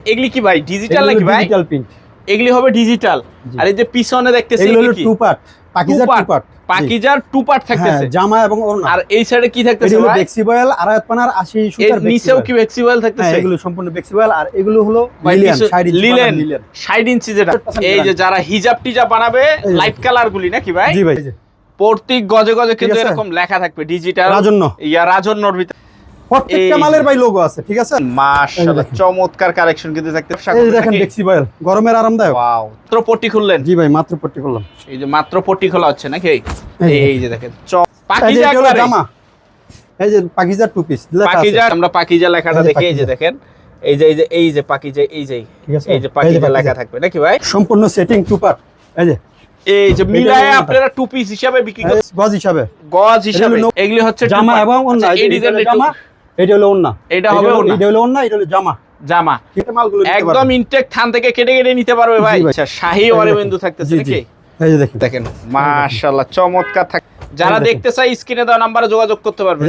এগুলি কি ভাই? ডিজিটাল নাকি ভাই? ডিজিটাল প্রিন্ট এগুলি হবে ডিজিটাল আর এই যে পিছনে দেখতেছি এগুলো হলো two part Pakiza Two two part পাকিজার two part থাকতেছে। জামা এবং ওড়না। আর এই সাইডে কি থাকতেছে ভাই? ফ্লেক্সিবল আড়াই পানার 80 এর নিচেও কি। ফ্লেক্সিবল হ্যাঁ থাকতেছে? এগুলো সম্পূর্ণ ফ্লেক্সিবল আর এগুলো হলো লিলেন কিছু- 60 ইঞ্চি যেটা এই যে যারা হিজাব টিজাব বানাবে লাইট কালার গুলি নাকি ভাই? জি ভাই প্রত্যেক গজে গজে কিন্তু এরকম লেখা থাকবে ডিজিটাল রাজন্য। ইয়া রাজন্যর ভিতরে প্রত্যেকটা মালের ভাই লোগো আছে ঠিক আছে মাশাআল্লাহ চমৎকার কালেকশন কিন্তু থাকতে এই দেখেন ফ্লেক্সিবল গরমের আরামদায়ক ওয়াও মাত্র পট্টি খুললেন জি ভাই মাত্র পট্টি করলাম এই যে মাত্র পট্টি খোলা হচ্ছে নাকি এই যে। দেখেন পাকিজা। জামা এই যে পাকিজা টু পিস পাকিজা আমরা পাকিজা লেখাটা দেখি এই যে দেখেন এই যে এই যে এই যে পাকিজা এই যে এই যে পাকিজা লেখা থাকবে নাকি ভাই সম্পূর্ণ সেটিং টু পার্ট এই যে এই যে মিলায় আপনারা টু পিস হিসাবে বিক্রি গজ হিসাবে গজ হিসাবে এগুলি হচ্ছে জামা এবং আচ্ছা, এই ডিজাইনের জামা এটা হলো ওন্না এটা হবে ওন্না। এটা হলো ওন্না এটা হলো জামা জামা মালগুলো একদম। ইনটেক থান থেকে কেটে কেটে নিতে পারবে ভাই। আচ্ছা শাহী অরবিন্দু দেখেন। থাকতেছে। নাকি এই যে দেখেন দেখেন মাশাআল্লাহ চমৎকার থাক যারা দেখতে চাই স্ক্রিনে দেওয়া নাম্বারে যোগাযোগ করতে পারবে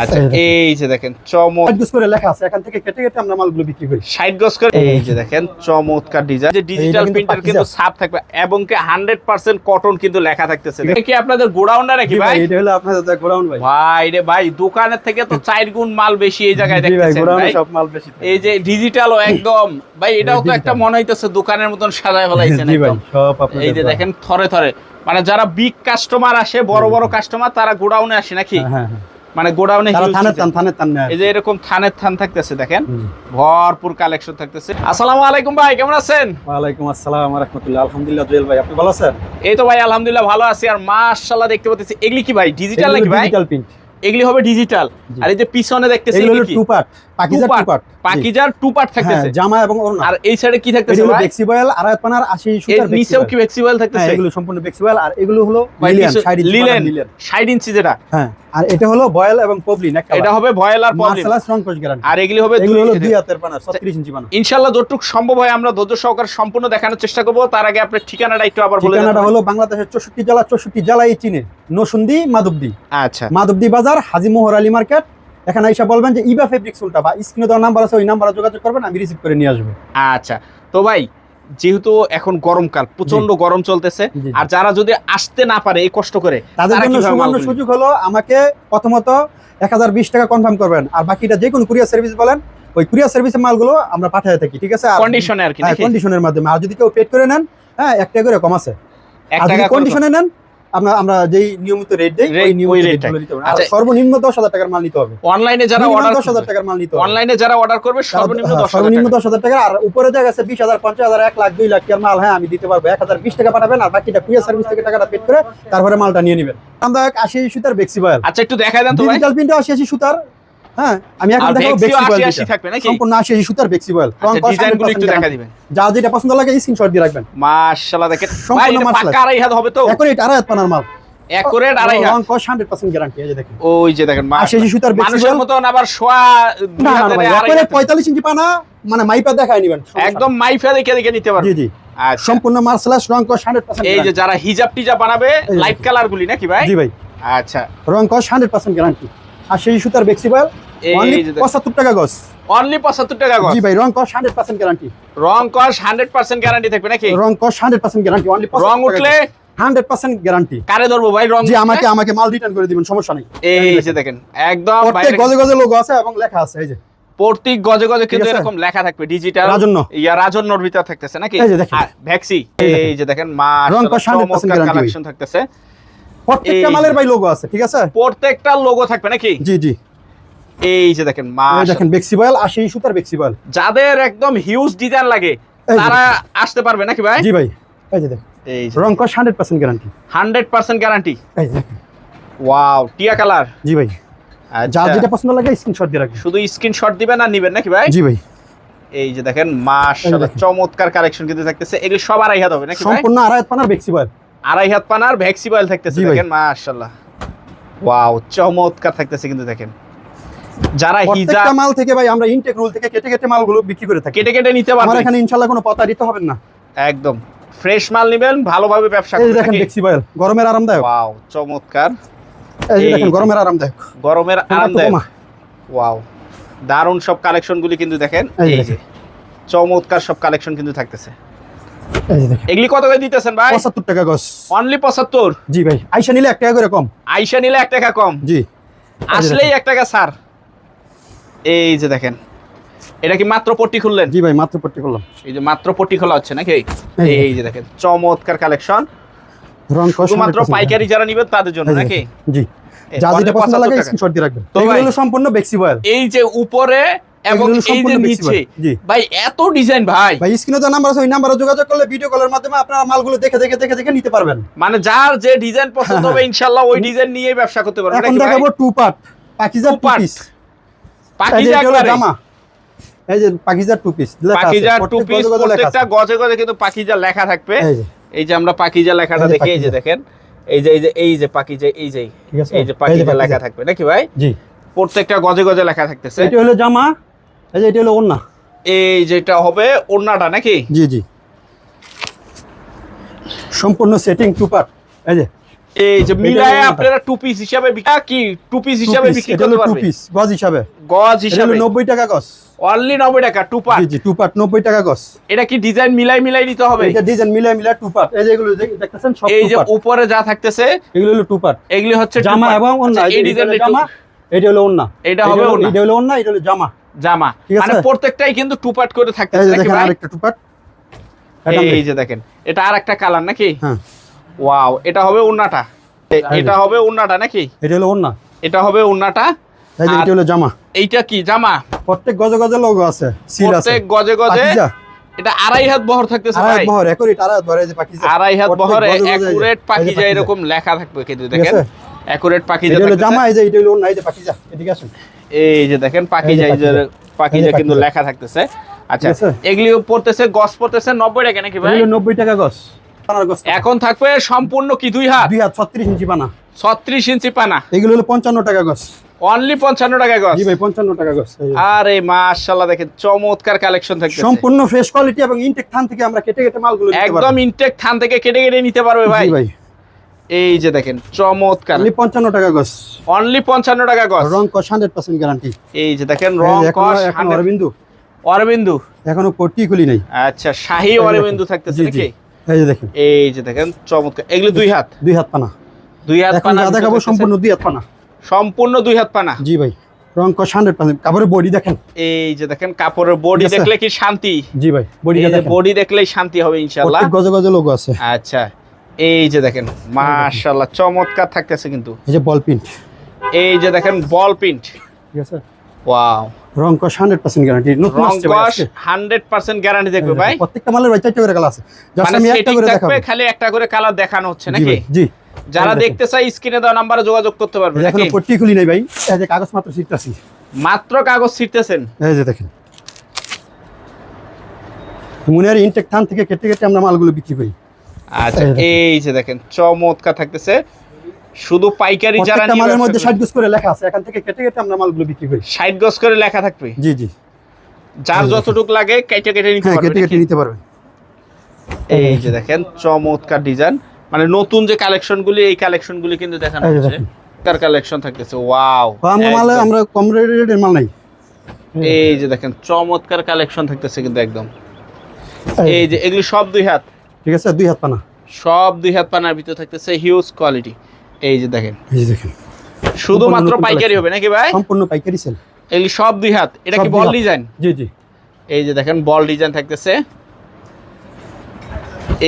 আচ্ছা এই যে। দেখেন চমৎকার সাইড করে লেখা আছে এখান থেকে কেটে কেটে আমরা মালগুলো বিক্রি করি। ষাট গজ করে এই যে দেখেন চমৎকার ডিজাইন যে ডিজিটাল প্রিন্টার কিন্তু সাপ থাকবে এবং কি হান্ড্রেড পার্সেন্ট কটন কিন্তু লেখা থাকতেছে। এটা কি আপনাদের গোডাউনটা নাকি ভাই এটা হলো আপনাদের গোডাউন ভাই। ভাই রে ভাই দোকানের থেকে তো চার গুণ মাল বেশি এই জায়গায় দেখতেছেন গোডাউনে ভাই। সব মাল বেশি। এই যে ডিজিটালও একদম। ভাই এটাও তো একটা মনে হইতেছে দোকানের মতন সাজায় ফেলাইছেন একদম। সব আপনাদের এই যে দেখেন থরে থরে। মানে যারা বিগ কাস্টমার আসে বড় বড় কাস্টমার তারা গোডাউনে আসে নাকি? হ্যাঁ, হ্যাঁ, হ্যাঁ। মানে গোডাউনে এই যে এরকম থানের থান থাকতেছে দেখেন। ভরপুর কালেকশন থাকতেছে। আসসালামু আলাইকুম ভাই কেমন আছেন? ওয়ালাইকুম আসসালাম রাহমাতুল্লাহ। আলহামদুলিল্লাহ জুয়েল ভাই আপনি ভালো আছেন? এই তো ভাই আলহামদুলিল্লাহ ভালো আছি। আর মাশাআল্লাহ দেখতে পাচ্ছি এগুলি কি ভাই? ডিজিটাল নাকি ভাই? ডিজিটাল প্রিন্ট এগুলি হবে ডিজিটাল আর এই যে পিছনে দেখতেছি এগুলো two part Pakiza two part পাকিজার two part থাকতেছে। জামা এবং ওড়না। আর এই সাইডে কি থাকতেছে ভাই? ফ্লেক্সিবল আড়াই পানার 80 সুতার নিচেও কি ফ্লেক্সিবল থাকতেছে? এগুলো সম্পূর্ণ ফ্লেক্সিবল আর এগুলো হলো linen 60 inch linen linen 60 inch যেটা। হ্যাঁ আর এটা হলো বয়েল এবং পবলিন এটা হবে ভয়েল আর প্রবলেম মার্শালাস রং কোচ গ্যারান্টি আর এগুলি হবে এগুলো হলো দুই দুই হাতের পানা 36 ইঞ্চি পানা ইনশাল্লাহ যতটুকু সম্ভব হয় আমরা ধৈর্য সহকারে সম্পূর্ণ দেখানোর চেষ্টা করব। তার আগে আপনার ঠিকানাটা একটু আবার বলে ঠিকানাটা হলো বাংলাদেশের 64 জেলা 64 জেলায় চিনে। নসুন্দি মাধবদী। আচ্ছা। মাধবদী বাজার হাজি মোহর আলী মার্কেট এখানে এসে বলবেন যে ইবা ফেব্রিক্স উল্টা বা স্ক্রিনে দেওয়া নাম্বার আছে ওই নাম্বারে যোগাযোগ করবেন আমি রিসিভ করে নিয়ে আসব। আচ্ছা তো ভাই যেহেতু এখন গরমকাল প্রচণ্ড গরম চলতেছে। আর যারা যদি আসতে না পারে এই কষ্ট করে তাদের জন্য সুবর্ণ সুযোগ হলো আমাকে প্রথমত এক হাজার বিশ টাকা কনফার্ম করবেন আর বাকিটা যে কোনো কুরিয়ার সার্ভিস বলেন ওই কুরিয়ার সার্ভিসের মালগুলো আমরা পাঠিয়ে থাকি ঠিক আছে? কন্ডিশনে আর কি কন্ডিশনের মাধ্যমে। আর যদি কেউ পেড করে নেন হ্যাঁ এক টাকা করে কম আছে। আর যদি কন্ডিশনে নেন আমরা আমরা যেই নিয়মিত রেট দেই ওই ওই নিয়মিত রেটগুলো নিতে হবে। আর আচ্ছা। সর্বনিম্ন দশ হাজার টাকার মাল নিতে হবে। অনলাইনে যারা অর্ডার দশ হাজার টাকার মাল নিতে হবে। অনলাইনে যারা অর্ডার করবে সর্বনিম্ন হ্যাঁ, সর্বনিম্ন টাকা। আর উপরে যা গেছে বিশ হাজার পঞ্চাশ হাজার এক লাখ দুই লাখ টাকার মাল হ্যাঁ আমি দিতে পারব। এক হাজার বিশ টাকা পাঠাবেন আর বাকিটা কুরিয়ার সার্ভিস থেকে টাকাটা পেড করে তারপরে মালটা নিয়ে নেবেন। আমরা সুতার বেক্সি আচ্ছা একটু দেখা দেন তো ভাই। ডিজিটাল প্রিন্টে আশি আশি সুতার। হ্যাঁ আমি এখন আর দেখাবো বেক্সি বয়াল 80 থাকবে নাকি? সম্পূর্ণ আশি আশি সুতার বেক্সি বয়াল একটু দেখা দিবেন যা যেটা পছন্দ লাগে স্ক্রিনশট দিয়ে রাখবেন। মাশাআল্লাহ দেখেন। সম্পূর্ণ ভাই এটা আড়াই হাত হবে তো। এখন এটা আড়াই হাত পানার মাল। একুরেট আড়াই হাত। রং কস হান্ড্রেড গ্যারান্টি এই যে দেখেন। ওই যে দেখেন আশি আশি সুতার বেক্সি মানুষের মতন আবার শোয়া না না ভাই আড়াই একবারে পঁয়তাল্লিশ ইঞ্চি পানা মানে মাইপা দেখায় নিবেন। একদম মাইফা দেখে দেখে নিতে নেই। পারবে জি জি। আচ্ছা। সম্পূর্ণ মার্শালাস রং কস এই যে যারা হিজাব টিজাব বানাবে লাইট কালার গুলি নাকি ভাই? জি ভাই। আচ্ছা। রং কস হান্ড্রেড পার্সেন্ট গ্যারান্টি আর সেই সুতার বেক্সি বয়াল অনলি যে পঁচাত্তর টাকা গজ। অনলি পঁচাত্তর টাকা গজ। জি ভাই রং কস হান্ড্রেড পার্সেন্ট গ্যারান্টি রং কস হান্ড্রেড পার্সেন্ট গ্যারান্টি থাকবে নাকি? রং কস হান্ড্রেড পার্সেন্ট গ্যারান্টি অনলি রং উঠলে হান্ড্রেড পার্সেন্ট গ্যারান্টি কারে ধরবো ভাই? রং জি আমাকে আমাকে মাল রিটার্ন করে দিবেন সমস্যা নেই। এই যে দেখেন একদম প্রত্যেক গজে গজে লোগো আছে এবং লেখা আছে এই যে। প্রত্যেক গজে গজে কিন্তু এরকম লেখা থাকবে ডিজিটাল রাজন্য। ইয়া রাজন্যর ভিতর থাকতেছে নাকি? এই যে দেখেন। ভ্যাক্সি। এই যে দেখেন। মা রং কস 100% guarantee ভাই। কালেকশন থাকতেছে। প্রত্যেকটা মালের ভাই লোগো আছে ঠিক আছে? প্রত্যেকটা লোগো থাকবে নাকি? জি জি। এই যে দেখেন মা এই দেখেন বেক্সি বয়াল আশি সুতার বেক্সি বয়াল যাদের একদম হিউজ ডিজাইন লাগে তারা আসতে পারবে নাকি ভাই? জি ভাই এই যে দেখেন। এই যে রং কস hundred percent guarantee hundred percent guarantee এই যে দেখেন। ওয়াও টিয়া কালার। জি ভাই। যা যেটা পছন্দ লাগে স্ক্রিনশট দিয়ে রাখবেন। শুধু স্ক্রিনশট দিবেন আর নিবেন নাকি ভাই? জি ভাই। এই যে দেখেন মাশাআল্লাহ চমৎকার কালেকশন কিন্তু থাকতেছে। এগুলো সব আড়াই হাত হবে নাকি সম্পূর্ণ আড়াই পানার বেক্সি বয়াল আড়াই হাত পানার ভ্যাক্সিবল থাকতেছে জি ভাই। দেখেন মাশাআল্লাহ। ওয়াও চমৎকার থাকতেছে কিন্তু দেখেন। যারা হিজা মাল থেকে ভাই আমরা ইনটেক রুল থেকে কেটে কেটে মালগুলো বিক্রি করে থাকি। কেটে কেটে নিতে আমার পারবেন। এখানে ইনশাআল্লাহ কোনো প্রতারিত হবেন না। একদম। ফ্রেশ মাল নেবেন ভালোভাবে ব্যবসা করবেন দেখেন বেক্সি বয়াল গরমের আরামদায়ক। ওয়াও চমৎকার। এই দেখেন। গরমের আরামদায়ক। গরমের আরামদায়ক। ওয়াও দারুণ সব কালেকশন গুলি কিন্তু দেখেন। এই যে চমৎকার সব কালেকশন কিন্তু থাকতেছে। এগুলি কত করে দিতেছেন ভাই? পঁচাত্তর টাকা গছ অনলি পঁচাত্তর? জি ভাই আইসা নিলে এক টাকা করে কম। আইসা নিলে এক টাকা কম? জি। আসলেই এক টাকা ছাড় এই যে দেখেন। এটা কি মাত্র পট্টি খুললেন? জি ভাই মাত্র পট্টি করলাম এই যে মাত্র পট্টি খোলা হচ্ছে নাকি? এই যে দেখেন। চমৎকার কালেকশন। শুধুমাত্র পাইকারি যারা নিবেন তাদের জন্য নাকি? জি। যা যেটা পছন্দ লাগে স্ক্রিনশট দিয়ে রাখবেন। তো এগুলো সম্পূর্ণ বেক্সি বয়েল এই যে উপরে এবং এই যে নিচে ভাই এত ডিজাইন ভাই। ভাই স্ক্রিনে যে নাম্বার আছে ওই নাম্বারে যোগাযোগ করলে ভিডিও কলের মাধ্যমে আপনারা মালগুলো দেখে দেখে দেখে দেখে নিতে পারবেন। মানে যার যে ডিজাইন পছন্দ হবে ইনশাআল্লাহ ওই ডিজাইন নিয়েই ব্যবসা করতে পারবে। এখন দেখাবো two part Two two piece Pakiza একবারে। এই যে পাকিজার two piece Pakiza two piece প্রত্যেকটা গজে গজে কিন্তু পাকিজা লেখা থাকবে। এই যে। আমরা পাকিজা লেখাটা দেখি এই যে দেখেন। এই যে এই যে এই যে পাকিজা এই যে। এই যে পাকিজা লেখা থাকবে। নাকি ভাই? জি। প্রত্যেকটা গজে গজে লেখা থাকতেছে। এটা হলো জামা। এই যে এটা হলো ওন্না এই যেটা হবে ওড়নাটা নাকি? জি জি। সম্পূর্ণ সেটিং টু পার্ট এই যে। এই যে মিলায় আপনারা টু পিস হিসাবে কি? টু পিস হিসাবে বিক্রি করতে হলো টু পিস গজ হিসাবে। গজ হিসাবে। নব্বই টাকা গজ। অনলি নব্বই টাকা টু পার্ট জি জি টু পার্ট নব্বই টাকা গজ। এটা কি ডিজাইন মিলাই মিলাই নিতে হবে? এটা ডিজাইন মিলে মিলে টু পার্ট এই যে এগুলো দেখ- দেখতেছেন সব এই যে উপরে যা থাকতেছে এগুলো হলো টু পার্ট এগুলি হচ্ছে জামা এবং ওন্না আচ্ছা, এই এই যে এটা ডিজাইন হলো জামা এটা হলো ওন্না এটা হবে ওড়না। এটা হলো ওন্না এটা হলো জামা। জামা। মানে প্রত্যেকটাই কিন্তু টু পার্ট করে থাকতেছে নাকি ভাই? আরেকটা টু পার্ট এই যে দেখেন এটা আর একটা কালার নাকি? হ্যাঁ। ওয়াও এটা হবে উন্নাটা। এটা হবে উন্নাটা নাকি? এটা হলো ওন্না এটা হবে উন্নাটা। এই যে আর- এটা হলো জামা। এইটা কি জামা? প্রত্যেক গজে গজে লোগো আছে সিল আছে। প্রত্যেক গজে গজে এটা আড়াই হাত বহর থাকতেছে আড়াই ভাই। বহর একরি আড়াই বহর এই যে পাকিজা। আড়াই হাত বহরে একুরেট পাকিজা। এরকম লেখা থাকবে কিন্তু দেখেন? একুরেট পাকিজা এটা হলো জামা এই যে এটা হলো ওন্না এই যে পাকিজা। এদিকে আসুন। এই যে দেখেন পাকিজা এই এই যে পাকিজা কিন্তু লেখা থাকতেছে। আচ্ছা ঠিক আছে? এগুলি পড়তেছে গস পড়তেছে নব্বই টাকা নাকি ভাই? নব্বই টাকা গজ এখন থাকবে সম্পূর্ণ কি দুই হাত? দুই হাত ছত্রিশ ইঞ্চি পানা। ছত্রিশ ইঞ্চি পানা। এগুলো হলো পঞ্চান্ন টাকা গজ অনলি পঞ্চান্ন টাকা গস জি ভাই পঞ্চান্ন টাকা গজ আরে মাশাল্লাহ দেখেন চমৎকার কালেকশন থাকবে সম্পূর্ণ ফ্রেশ কোয়ালিটি এবং ইনটেক থান থেকে আমরা কেটে কেটে মালগুলো একদম। ইনটেক থান থেকে কেটে কেটে নিতে পারবে ভাই। ভাই। এই যে দেখেন চমৎকার। খালি পঞ্চান্ন টাকা গজ অনলি পঞ্চান্ন টাকা গস রং কস হান্ড্রেড পার্সেন্ট গ্যারান্টি এই যে দেখেন রং কস অরবিন্দু। অরবিন্দু। এখনও পট্টি খুলি নাই। আচ্ছা শাহী অরবিন্দু থাকতেছে। নাকি? এই যে দেখেন। এই যে দেখেন চমৎকার। এগুলো দুই হাত? দুই হাত পানা। দুই হাত পানা দেখাবো সম্পূর্ণ দুই হাত পানা। সম্পূর্ণ দুই হাত পানা? জি ভাই। রং কস হান্ড্রেড পার্সেন্ট কাপড়ের বডি দেখেন। এই যে দেখেন কাপড়ের বডি দেখলে কি শান্তি? জি ভাই যে দেখেন। বডি দেখলেই শান্তি হবে ইনশাআল্লাহ। গজে গজে লোগো আছে। আচ্ছা। এই যে দেখেন মাশাআল্লাহ চমৎকার থাকতেছে কিন্তু। এই যে বল প্রিন্ট এই যে দেখেন বল প্রিন্ট ঠিক আছে? ওয়াও রং কস হান্ড্রেড পার্সেন্ট গ্যারান্টি নতুন আসছে ভাই কস আজকে। হান্ড্রেড পার্সেন্ট গ্যারান্টি দেখবে ভাই। প্রত্যেকটা মালের ভাই চারটে করে কালার আছে। জাস্ট মানে আমি একটা করে দেখাবো। খালি একটা করে কালার দেখানো হচ্ছে নাকি? জি। যারা দেখতে চাই স্ক্রিনে দেওয়া নাম্বারে যোগাযোগ করতে পারবে এখনও পট্টি খুলি নাই ভাই। এই যে কাগজ মাত্র সিটটাছি মাত্র কাগজ ছিটতেছেন। এই যে দেখেন। মুনের ইনটেক থান থেকে কেটে কেটে আমরা মালগুলো বিক্রি করি। আচ্ছা এই যে দেখেন। চমৎকার থাকতেছে। শুধু পাইকারি যারা মালের মধ্যে ষাট গজ করে লেখা আছে এখান থেকে কেটে কেটে আমরা মালগুলো বিক্রি করি। ষাট গজ করে লেখা থাকবে? জি জি। যার এই যতটুক লাগে কেটে কেটে নিতে হ্যাঁ পারবে কেটে কেটে নিতে পারবেন। এই যে দেখেন চমৎকার ডিজাইন। মানে নতুন যে কালেকশন গুলি এই কালেকশন গুলি কিন্তু দেখানো হচ্ছে। তার কালেকশন থাকতেছে ওয়াও আমরা মালে আমরা কম রেটের মাল নাই। এই যে দেখেন চমৎকার কালেকশন থাকতেছে কিন্তু একদম। এই যে এগুলি সব দুই হাত? ঠিক আছে? দুই হাত পানা। সব দুই হাত পানার ভিতরে থাকতেছে হিউজ কোয়ালিটি এই যে দেখেন। এই যে দেখেন। শুধুমাত্র পাইকারি হবে নাকি ভাই? সম্পূর্ণ পাইকারি সেল এগুলি সব দুই হাত। এটা কি বল ডিজাইন জি জি। এই যে দেখেন বল ডিজাইন থাকতেছে।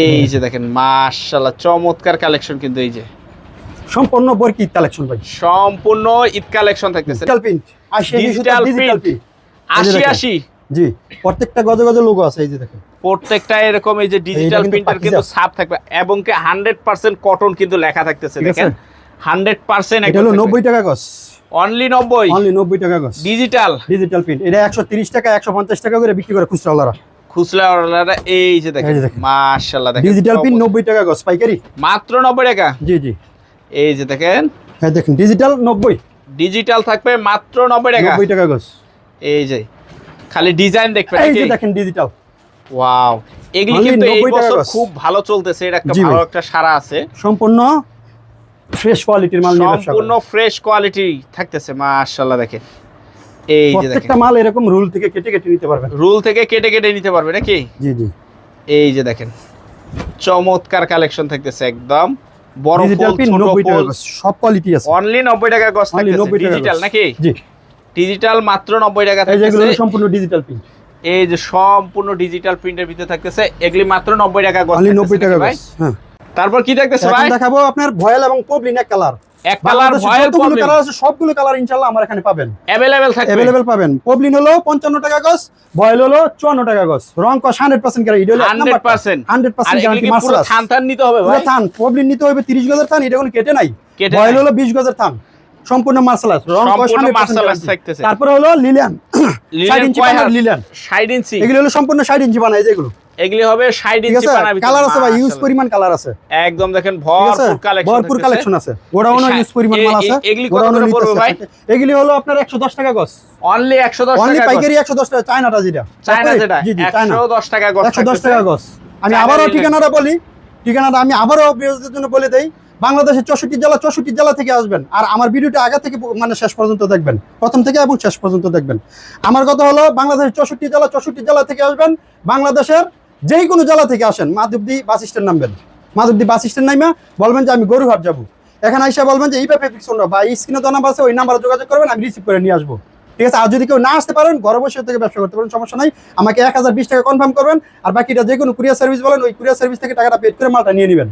এই যে দেখেন মাশাআল্লাহ চমৎকার কালেকশন কিন্তু এই যে। সম্পূর্ণ বরকি কালেকশন ভাই। সম্পূর্ণ ঈদ কালেকশন থাকতেছে। Digital print digital. প্রিন্ট এই যে আশি দেখেন। আশি। জি প্রত্যেকটা গজে গজে লোগো আছে এই যে দেখেন। প্রত্যেকটা এরকম এই যে ডিজিটাল প্রিন্টার কিন্তু ছাপ থাকবে এবং কি হান্ড্রেড পার্সেন্ট কটন কিন্তু লেখা থাকতেছে দেখেন? হান্ড্রেড পার্সেন্ট এটা হলো নব্বই টাকা গজ। অনলি নব্বই? অনলি নব্বই টাকা গজ। ডিজিটাল ডিজিটাল প্রিন্ট এটা একশো তিরিশ টাকা একশো পঞ্চাশ টাকা করে বিক্রি করে খুচরা খুচরা ওয়ালারা এই যে দেখেন। মাশাআল্লাহ দেখেন ডিজিটাল প্রিন্ট নব্বই টাকা গজ পাইকারি? মাত্র নব্বই টাকা? জি জি। এই যে দেখেন। হ্যাঁ দেখুন ডিজিটাল নব্বই। ডিজিটাল থাকবে মাত্র নব্বই টাকা। নব্বই টাকা গজ। এই যে খালি ডিজাইন দেখবেন এই যে দেখেন ডিজিটাল ওয়াও এগুলি কিন্তু এই বছর খুব ভালো চলতেছে এটা একটা ভালো একটা সারা আছে। সম্পূর্ণ ফ্রেশ কোয়ালিটির মাল নিয়ে ব্যবসা সম্পূর্ণ ফ্রেশ কোয়ালিটি থাকতেছে মাশাআল্লাহ দেখেন। এই যে দেখেন। প্রত্যেকটা মাল এরকম রুল থেকে কেটে কেটে নিতে পারবেন। রুল থেকে কেটে কেটে নিতে পারবে নাকি? জি জি। এই যে দেখেন। চমৎকার কালেকশন থাকতেছে একদম। বড় ফুল ছোট 90 ফুল সব কোয়ালিটি আছে। অনলি 90 টাকা Only থাকতেছে। ডিজিটাল নাকি? জি। ডিজিটাল মাত্র 90 টাকা এই যেগুলো থাকতেছে সম্পূর্ণ ডিজিটাল পিন এই যে সম্পূর্ণ ডিজিটাল প্রিন্টের ভিতরে থাকতেছে এগুলি মাত্র 90 টাকা গজ অনলি থাকতেছে 90 টাকা নাকি ভাই গজ হ্যাঁ তারপর কি থাকতেছে এখন ভাই দেখাবো আপনার ভয়েল এবং পবলিন এক কালার এক কালার ভয়েল যতগুলো কালার আছে সবগুলো কালার ইনশাআল্লাহ আমার এখানে পাবেন अवेलेबल থাকবে অ্যাভেলেবেল পাবেন পবলিন হলো 55 টাকা গজ ভয়েল হলো 54 টাকা গজ রং কস 100% গ্যারান্টি এটা হলো 100% 100% আর এগুলি গ্যারান্টি কি পুরো মাসলাস থান থান নিতে হবে পুরো ভাই থান পবলিন নিতে হবে 30 গজের থান এটা কোনো কেটে নাই কেটে ভয়েল নাই। হলো 20 গজের থান সম্পূর্ণ মার্শালাস রং কস সম্পূর্ণ 100% martial arts থাকতেছে। তারপরে হলো লিলিয়ান লিলেন 60 ইঞ্চি কয় পানার লিলিয়ান 60 ইঞ্চি এগুলো হলো সম্পূর্ণ 60 ইঞ্চি বানাই যেগুলো। এগুলি হবে 60 ঠিক ইঞ্চি পানার কালার আছে ভাই ইউজ পরিমাণ কালার আছে। একদম দেখেন ভরপুর কালেকশন ভরপুর কালেকশন আছে। গোডাউনও ইউজ পরিমাণ মাল আছে। এগুলি কত করে পড়বে ভাই? এগুলি হলো আপনার 110 টাকা গজ অনলি 110 টাকা অনলি পাইকারি 110 টাকা চায়নাটা যেটা। চায়না যেটা? জি জি চায়না। 110 টাকা গজ 110 টাকা গজ আমি আবারও ঠিকানাটা বলি। ঠিকানাটা আমি আবারও বিরোধীদের জন্য বলে দেই। বাংলাদেশের চৌষট্টি জেলা চৌষট্টি জেলা থেকে আসবেন। আর আমার ভিডিওটা আগে থেকে মানে শেষ পর্যন্ত দেখবেন। প্রথম থেকে এবং শেষ পর্যন্ত দেখবেন। আমার কথা হলো বাংলাদেশের চৌষট্টি জেলা চৌষট্টি জেলা থেকে আসবেন। বাংলাদেশের যেই কোনো জেলা থেকে আসেন। মাধবদী বাস স্ট্যান্ড নামবেন। মাধবদী বাস স্ট্যান্ড নামা বলবেন যে, আমি গরুহাট যাব। এখানে আইসা বলবেন যে এই ব্যাপারে বা এই স্ক্রিনে তো নাম্বার আছে, ওই নাম্বারে যোগাযোগ করবেন, আমি রিসিভ করে নিয়ে আসব। ঠিক আছে? আর যদি কেউ না আসতে পারেন, ঘরে বসে থেকে ব্যবসা করতে পারেন, সমস্যা নাই। আমাকে এক হাজার বিশ টাকা কনফার্ম করবেন। আর বাকিটা যে কোনো কুরিয়ার সার্ভিস বলেন, ওই কুরিয়ার সার্ভিস থেকে টাকাটা পেড করে মালটা নিয়ে নেবেন।